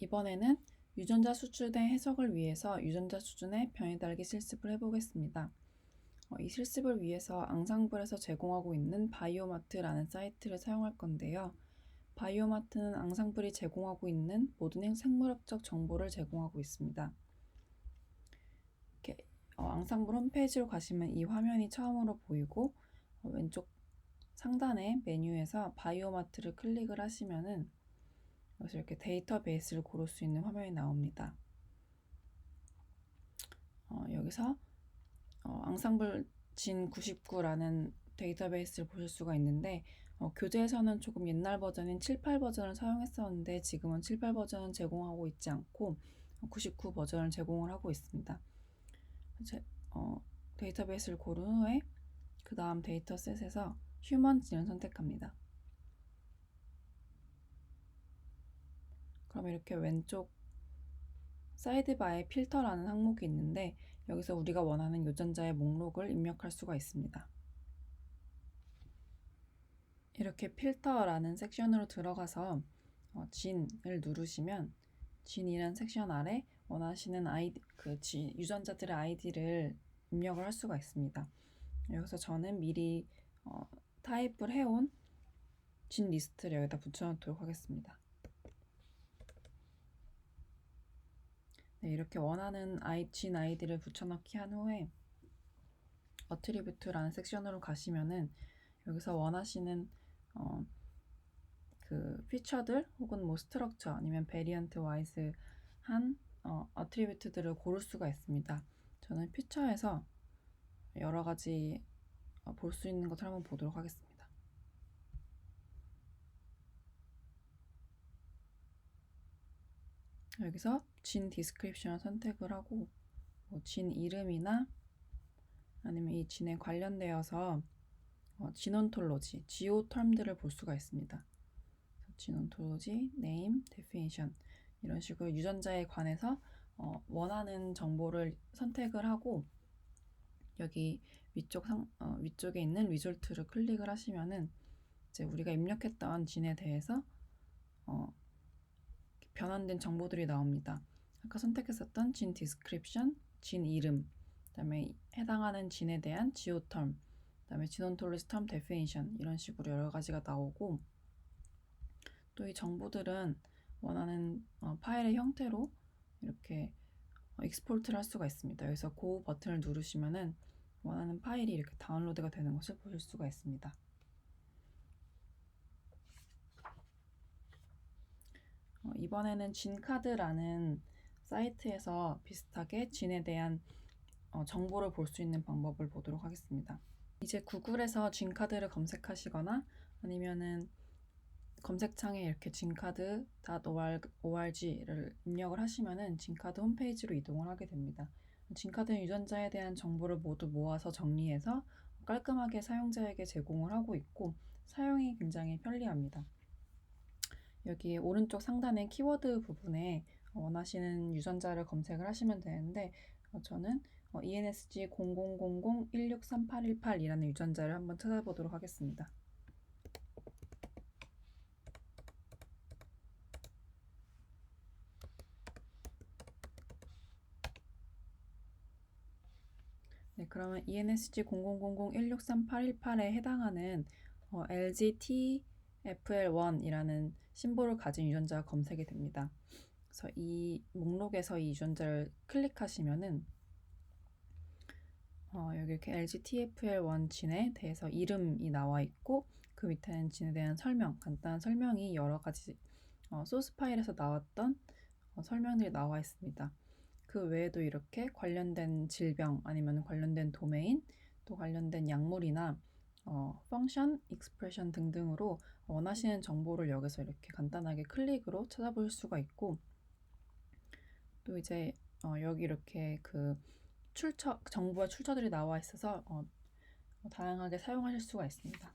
이번에는 유전자 수준의 해석을 위해서 유전자 수준의 변이 달기 실습을 해보겠습니다. 어, 이 실습을 위해서 앙상블에서 제공하고 있는 바이오마트라는 사이트를 사용할 건데요. 바이오마트는 앙상블이 제공하고 있는 모든 생물학적 정보를 제공하고 있습니다. 이렇게 어, 앙상블 홈페이지로 가시면 이 화면이 처음으로 보이고 어, 왼쪽 상단의 메뉴에서 바이오마트를 클릭을 하시면은 여기서 이렇게 데이터베이스를 고를 수 있는 화면이 나옵니다. 어, 여기서 어, 앙상블 진 99라는 데이터베이스를 보실 수가 있는데 어, 교재에서는 조금 옛날 버전인 7, 8 버전을 사용했었는데 지금은 7, 8 버전은 제공하고 있지 않고 99 버전을 제공을 하고 있습니다. 이제 어, 데이터베이스를 고른 후에 그 다음 데이터셋에서 휴먼 진을 선택합니다. 그럼 이렇게 왼쪽 사이드바에 필터라는 항목이 있는데 여기서 우리가 원하는 유전자의 목록을 입력할 수가 있습니다. 이렇게 필터라는 섹션으로 들어가서 어, 진을 누르시면 진이라는 섹션 아래 원하시는 아이디 그 진, 유전자들의 아이디를 입력을 할 수가 있습니다. 여기서 저는 미리 어, 타입을 해온 진 리스트를 여기다 붙여놓도록 하겠습니다. 네, 이렇게 원하는 아이, 진 아이디를 붙여넣기 한 후에 어트리뷰트라는 섹션으로 가시면은 여기서 원하시는 어, 그 피처들 혹은 뭐 스트럭처 아니면 베리언트 와이즈 한 어, 어트리뷰트들을 고를 수가 있습니다. 저는 피처에서 여러 가지 어, 볼수 있는 것을 한번 보도록 하겠습니다. 여기서 진 디스크립션을 선택을 하고 뭐 진 이름이나 아니면 이 진에 관련되어서 어, 진온톨로지, 지오 텀들을 볼 수가 있습니다. 진온톨로지, 네임, 데피니션 이런 식으로 유전자에 관해서 어, 원하는 정보를 선택을 하고 여기 위쪽 상, 어, 위쪽에 있는 리졸트를 클릭을 하시면은 이제 우리가 입력했던 진에 대해서 어, 변환된 정보들이 나옵니다. 아까 선택했었던 진 디스크립션, 진 이름, 그다음에 해당하는 진에 대한 지오텀, 그다음에 진온톨리스 텀 데피니션 이런 식으로 여러 가지가 나오고 또 이 정보들은 원하는 어, 파일의 형태로 이렇게 어, 익스포트를 할 수가 있습니다. 여기서 고 버튼을 누르시면은 원하는 파일이 이렇게 다운로드가 되는 것을 보실 수가 있습니다. 어, 이번에는 진카드라는 사이트에서 비슷하게 진에 대한 어, 정보를 볼 수 있는 방법을 보도록 하겠습니다. 이제 구글에서 진카드를 검색하시거나 아니면은 검색창에 이렇게 진카드.org를 입력을 하시면은 진카드 홈페이지로 이동을 하게 됩니다. 진카드는 유전자에 대한 정보를 모두 모아서 정리해서 깔끔하게 사용자에게 제공을 하고 있고 사용이 굉장히 편리합니다. 여기 오른쪽 상단의 키워드 부분에 원하시는 유전자를 검색을 하시면 되는데 어, 저는 어, ENSG 0000163818이라는 유전자를 한번 찾아보도록 하겠습니다. 네, 그러면 ENSG 0000163818에 해당하는 어, LGTFL1이라는 심볼을 가진 유전자가 검색이 됩니다. 그래서 이 목록에서 이 유전자를 클릭하시면은 어, 여기 이렇게 LGTFL1 진에 대해서 이름이 나와 있고 그 밑에는 진에 대한 설명, 간단한 설명이 여러 가지 어, 소스 파일에서 나왔던 어, 설명들이 나와 있습니다. 그 외에도 이렇게 관련된 질병 아니면 관련된 도메인 또 관련된 약물이나 어, 펑션, 익스프레션 등등으로 원하시는 정보를 여기서 이렇게 간단하게 클릭으로 찾아볼 수가 있고 또 이제 어, 여기 이렇게 그 출처 정보와 출처들이 나와 있어서 어, 다양하게 사용하실 수가 있습니다.